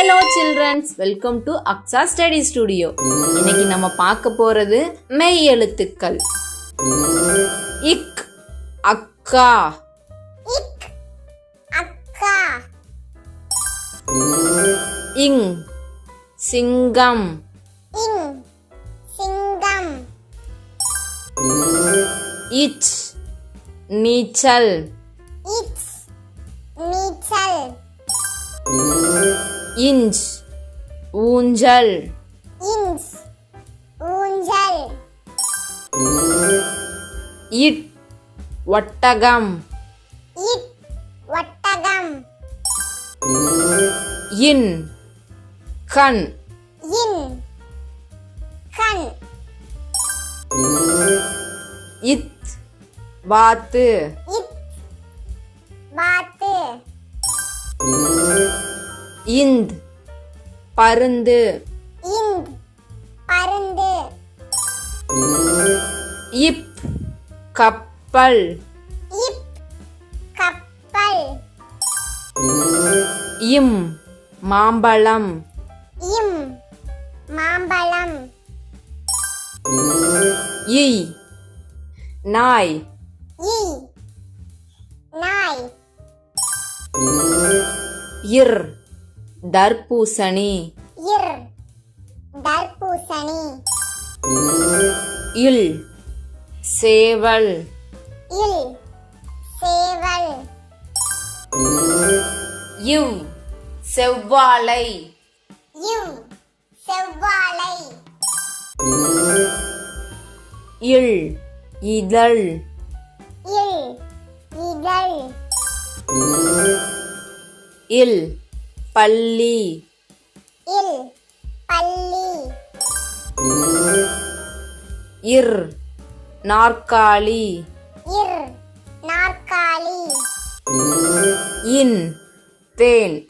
Hello children's welcome to Aqsa study studio இன்னைக்கு நம்ம பார்க்க போறது மெய் எழுத்துக்கள். இக் அக்கா இக் அக்கா இங் சிங்கம் இங் சிங்கம் இச் நீச்சல் இச் நீச்சல் இஞ்ச் ஊஞ்சல். இன்ஸ் ஊஞ்சல். இட் ஒட்டகம். இட் ஒட்டகம். இன் கண். இன் கண். இத் வாத்து. இத் இந்த் பருந்து. இந்த் பருந்து. இப் கப்பல். இப் கப்பல். இம் மாம்பழம். இம் மாம்பழம். இ நாய். இ நாய். இர் தர்பூசணி. இர். தர்பூசணி. இல். சேவல். இல். சேவல். இவ். செவ்வாழை. இவ். செவ்வாழை. இல். இதழ். இல். இதழ். இல். பள்ளி. இல் பள்ளி. இர் நாற்காலி. இர் நாற்காலி. இன் தேன்.